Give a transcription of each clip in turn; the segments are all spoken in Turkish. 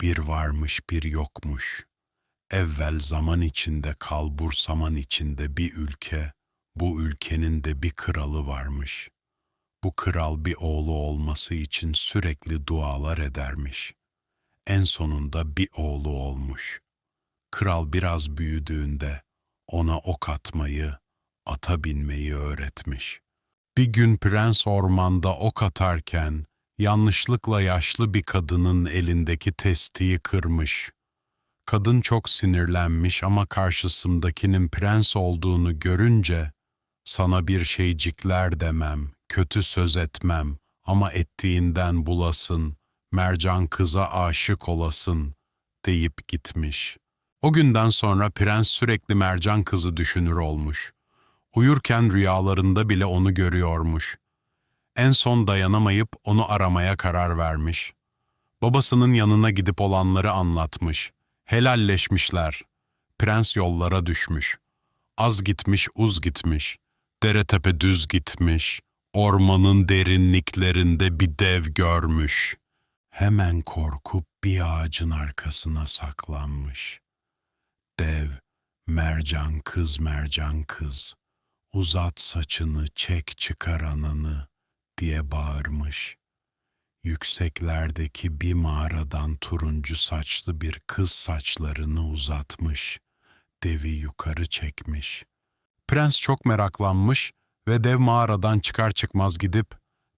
Bir varmış bir yokmuş. Evvel zaman içinde kalbur saman içinde bir ülke, bu ülkenin de bir kralı varmış. Bu kral bir oğlu olması için sürekli dualar edermiş. En sonunda bir oğlu olmuş. Kral biraz büyüdüğünde ona ok atmayı, ata binmeyi öğretmiş. Bir gün prens ormanda ok atarken yanlışlıkla yaşlı bir kadının elindeki testiyi kırmış. Kadın çok sinirlenmiş ama karşısındakinin prens olduğunu görünce sana bir şeycikler demem, kötü söz etmem ama ettiğinden bulasın, mercan kıza aşık olasın deyip gitmiş. O günden sonra prens sürekli mercan kızı düşünür olmuş. Uyurken rüyalarında bile onu görüyormuş. En son dayanamayıp onu aramaya karar vermiş. Babasının yanına gidip olanları anlatmış. Helalleşmişler. Prens yollara düşmüş. Az gitmiş, uz gitmiş. Dere tepe düz gitmiş. Ormanın derinliklerinde bir dev görmüş. Hemen korkup bir ağacın arkasına saklanmış. Dev, mercan kız mercan kız, uzat saçını çek çıkar ananı diye bağırmış. Yükseklerdeki bir mağaradan turuncu saçlı bir kız saçlarını uzatmış, devi yukarı çekmiş. Prens çok meraklanmış ve dev mağaradan çıkar çıkmaz gidip,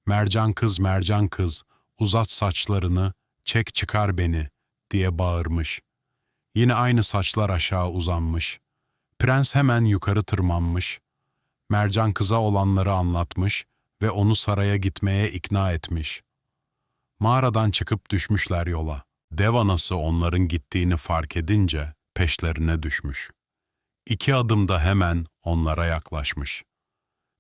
mercan kız mercan kız, uzat saçlarını, çek çıkar beni diye bağırmış. Yine aynı saçlar aşağı uzanmış. Prens hemen yukarı tırmanmış. Mercan kıza olanları anlatmış ve onu saraya gitmeye ikna etmiş. Mağaradan çıkıp düşmüşler yola. Dev anası onların gittiğini fark edince peşlerine düşmüş. İki adımda hemen onlara yaklaşmış.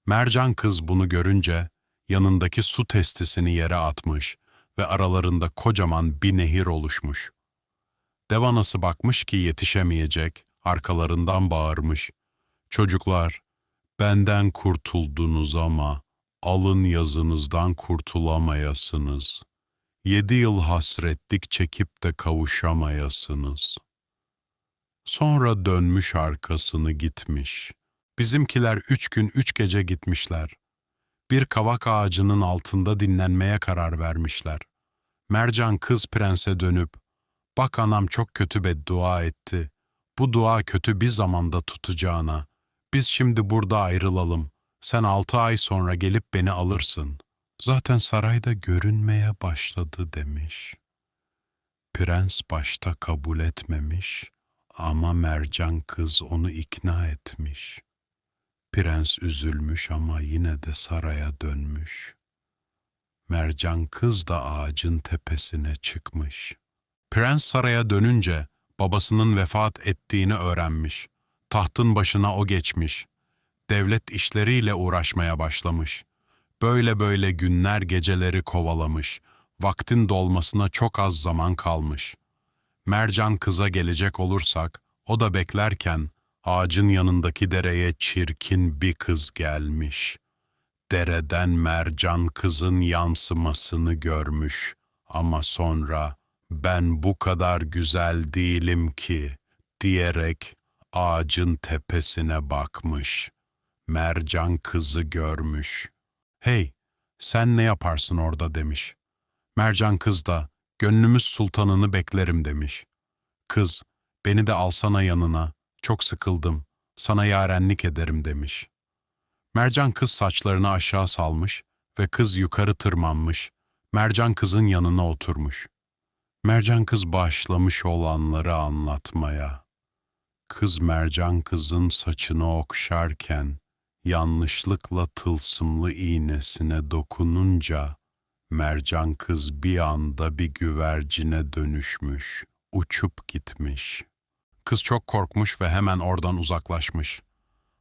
Mercan kız bunu görünce yanındaki su testisini yere atmış ve aralarında kocaman bir nehir oluşmuş. Dev anası bakmış ki yetişemeyecek, arkalarından bağırmış. Çocuklar, benden kurtuldunuz ama alın yazınızdan kurtulamayasınız. Yedi yıl hasretlik çekip de kavuşamayasınız. Sonra dönmüş arkasını gitmiş. Bizimkiler üç gün üç gece gitmişler. Bir kavak ağacının altında dinlenmeye karar vermişler. Mercan kız prense dönüp, bak anam çok kötü beddua etti. Bu dua kötü bir zamanda tutacağına. Biz şimdi burada ayrılalım. Sen altı ay sonra gelip beni alırsın. Zaten sarayda görünmeye başladı demiş. Prens başta kabul etmemiş ama mercan kız onu ikna etmiş. Prens üzülmüş ama yine de saraya dönmüş. Mercan kız da ağacın tepesine çıkmış. Prens saraya dönünce babasının vefat ettiğini öğrenmiş. Tahtın başına o geçmiş. Devlet işleriyle uğraşmaya başlamış. Böyle böyle günler geceleri kovalamış. Vaktin dolmasına çok az zaman kalmış. Mercan kıza gelecek olursak, o da beklerken ağacın yanındaki dereye çirkin bir kız gelmiş. Dereden mercan kızın yansımasını görmüş ama sonra ben bu kadar güzel değilim ki diyerek ağacın tepesine bakmış. Mercan kızı görmüş. Hey, sen ne yaparsın orada demiş. Mercan kız da gönlümüz sultanını beklerim demiş. Kız, beni de alsana yanına, çok sıkıldım, sana yarenlik ederim demiş. Mercan kız saçlarını aşağı salmış ve kız yukarı tırmanmış, Mercan kızın yanına oturmuş. Mercan kız başlamış olanları anlatmaya. Kız mercan kızın saçını okşarken, yanlışlıkla tılsımlı iğnesine dokununca, mercan kız bir anda bir güvercine dönüşmüş, uçup gitmiş. Kız çok korkmuş ve hemen oradan uzaklaşmış.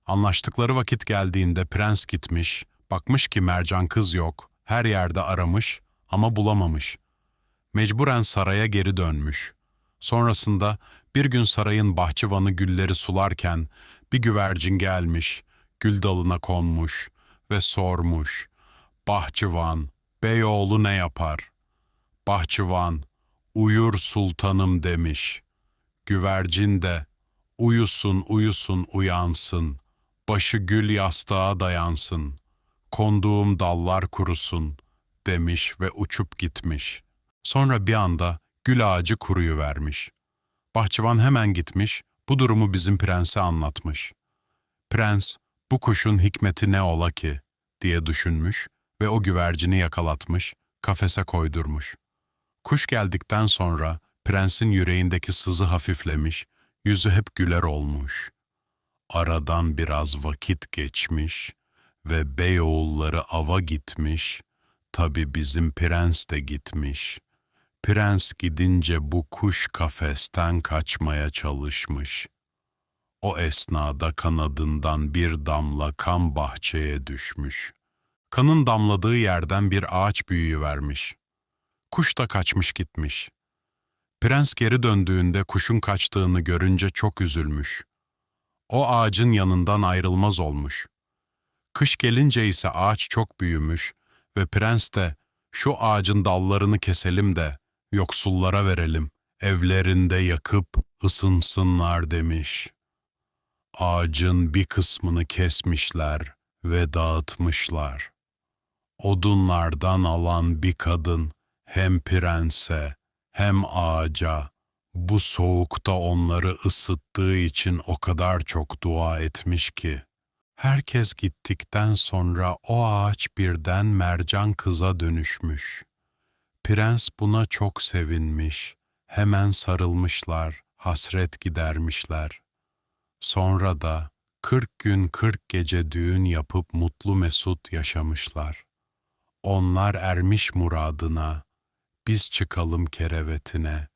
Anlaştıkları vakit geldiğinde prens gitmiş, bakmış ki mercan kız yok, her yerde aramış ama bulamamış. Mecburen saraya geri dönmüş. Sonrasında bir gün sarayın bahçıvanı gülleri sularken bir güvercin gelmiş, gül dalına konmuş ve sormuş. Bahçıvan, beyoğlu ne yapar? Bahçıvan, uyur sultanım demiş. Güvercin de, uyusun uyusun uyansın, başı gül yastığa dayansın, konduğum dallar kurusun demiş ve uçup gitmiş. Sonra bir anda gül ağacı kuruyuvermiş. Bahçıvan hemen gitmiş, bu durumu bizim prense anlatmış. Prens, bu kuşun hikmeti ne ola ki, diye düşünmüş ve o güvercini yakalatmış, kafese koydurmuş. Kuş geldikten sonra prensin yüreğindeki sızı hafiflemiş, yüzü hep güler olmuş. Aradan biraz vakit geçmiş ve beyoğulları ava gitmiş, tabi bizim prens de gitmiş. Prens gidince bu kuş kafesten kaçmaya çalışmış. O esnada kanadından bir damla kan bahçeye düşmüş. Kanın damladığı yerden bir ağaç büyüyüvermiş. Kuş da kaçmış gitmiş. Prens geri döndüğünde kuşun kaçtığını görünce çok üzülmüş. O ağacın yanından ayrılmaz olmuş. Kış gelince ise ağaç çok büyümüş ve prens de şu ağacın dallarını keselim de yoksullara verelim, evlerinde yakıp ısınsınlar demiş. Ağacın bir kısmını kesmişler ve dağıtmışlar. Odunlardan alan bir kadın hem prense hem ağaca bu soğukta onları ısıttığı için o kadar çok dua etmiş ki. Herkes gittikten sonra o ağaç birden mercan kıza dönüşmüş. Prens buna çok sevinmiş, hemen sarılmışlar, hasret gidermişler. Sonra da kırk gün kırk gece düğün yapıp mutlu mesut yaşamışlar. Onlar ermiş muradına, biz çıkalım kerevetine,